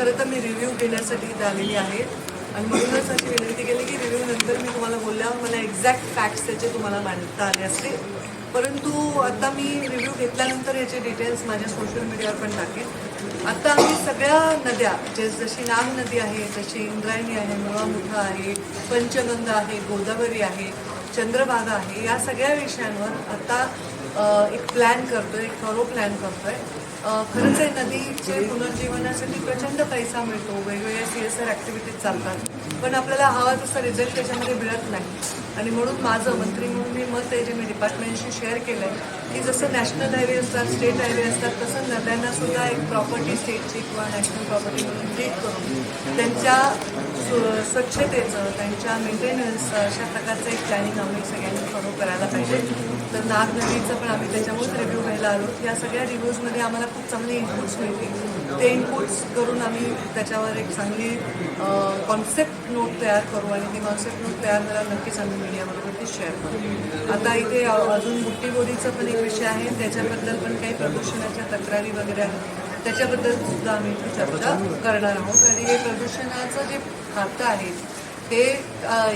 खरं तर मी रिव्ह्यू घेण्यासाठी इथे आलेली आहे. आणि म्हणूनच अशी विनंती केली की रिव्ह्यू नंतर मी तुम्हाला बोलल्यावर मला एक्झॅक्ट फॅक्ट्स त्याचे तुम्हाला मांडता आले असते परंतु आता मी रिव्ह्यू घेतल्यानंतर याचे डिटेल्स माझ्या सोशल मीडियावर पण टाकेन. आता आम्ही सगळ्या नद्या जे जशी नाग नदी आहे जशी इंद्रायणी आहे मुळामुठा आहे पंचगंगा आहे गोदावरी आहे चंद्रभागा आहे या सगळ्या विषयांवर आता एक प्लॅन करतोय एक थरो प्लॅन करतो आहे खरंच आहे नदीचे पुनर्जीवनासाठी प्रचंड पैसा मिळतो वेगवेगळ्या सी एस आर ॲक्टिव्हिटीज चालतात पण आपल्याला हवा तसा रिझल्ट त्याच्यामध्ये मिळत नाही. आणि म्हणून माझं मंत्री म्हणून मी मत आहे जे मी डिपार्टमेंटशी शेअर केलं आहे की जसं नॅशनल हायवे असतात स्टेट हायवे असतात तसं नद्यांना सुद्धा एक प्रॉपर्टी स्टेटची किंवा नॅशनल प्रॉपर्टी म्हणून ट्रीट करून त्यांच्या स्वच्छतेचं त्यांच्या मेंटेनन्सचं अशा प्रकारचं एक प्लॅनिंग आम्ही सगळ्यांनी फॉलो करायला पाहिजे. तर नाग नदीचं पण आम्ही त्याच्यामुळेच रिव्ह्यू घ्यायला आलो. या सगळ्या रिव्ह्यूजमध्ये आम्हाला खूप चांगले इनपुट्स मिळतील. ते इनपुट्स करून आम्ही त्याच्यावर एक चांगली कॉन्सेप्ट नोट तयार करू आणि ती कॉन्सेप्ट नोट तयार करायला नक्कीच आम्ही मीडियामध्ये शेअर करू. आता इथे अजून बुट्टीबोरीचा पण एक विषय आहे. त्याच्याबद्दल पण काही प्रदूषणाच्या तक्रारी वगैरे आहेत. त्याच्याबद्दल सुद्धा आम्ही चर्चा करणार आहोत. आणि हे प्रदूषणाचं जे खातं आहे हे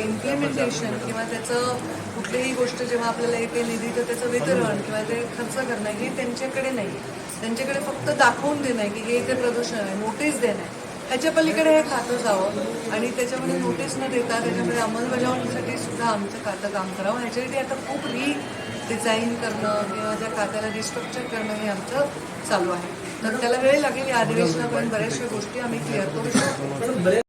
इम्प्लिमेंटेशन किंवा त्याचं कुठलीही गोष्ट जेव्हा आपल्याला येते निधी तर त्याचं वितरण किंवा ते खर्च करणं हे त्यांच्याकडे नाही. त्यांच्याकडे फक्त दाखवून देणं आहे की हे इथे प्रदूषण आहे नोटीस देणं आहे. ह्याच्या पलीकडे हे खातं जावं आणि त्याच्यामध्ये नोटीस न देता त्याच्यामध्ये अंमलबजावणीसाठी सुद्धा आमचं खातं काम करावं. ह्याच्यासाठी आता खूप री डिझाईन करणं किंवा त्या खात्याला रिस्ट्रक्चर करणं हे आमचं चालू आहे. तर त्याला वेळ लागेल या अधिवेशनापर्यंत बऱ्याचशा गोष्टी आम्ही क्लिअर करू शकतो